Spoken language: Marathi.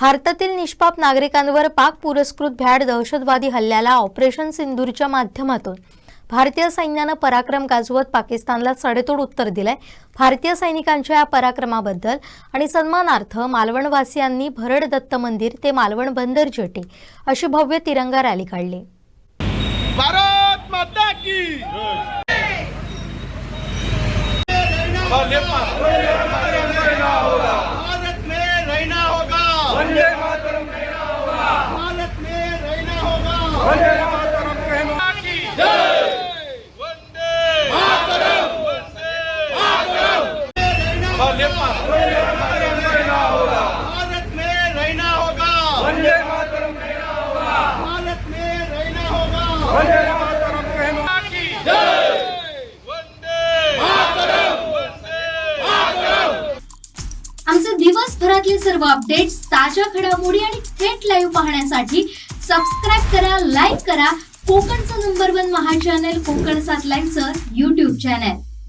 भारतातील निष्पाप नागरिकांवर पाक पुरस्कृत भ्याड दहशतवादी हल्ल्याला ऑपरेशन सिंदूरच्या माध्यमातून. भारतीय सैन्यानं पराक्रम गाजवत पाकिस्तानला सडेतोड उत्तर दिलंय. भारतीय सैनिकांच्या या पराक्रमाबद्दल आणि सन्मानार्थ मालवणवासियांनी भरड दत्त मंदिर ते मालवण बंदर जेटी अशी भव्य तिरंगा रॅली काढली. भारत माता की भारत में रहना होगा भारत में रहना होगा वंदे मातरम वंदे भारत में रहना होगा वंदे मातरम रहना होगा भारत में रहना होगा वंदे मातरम रहना वंदे आमचे दिवसभरातले सर्व अपडेट्स ताज्या घडामोडी आणि थेट लाईव्ह पाहण्यासाठी सबस्क्राईब करा लाईक करा. कोकणचं नंबर वन महा चॅनल कोकण सात लाईनचं युट्यूब चॅनल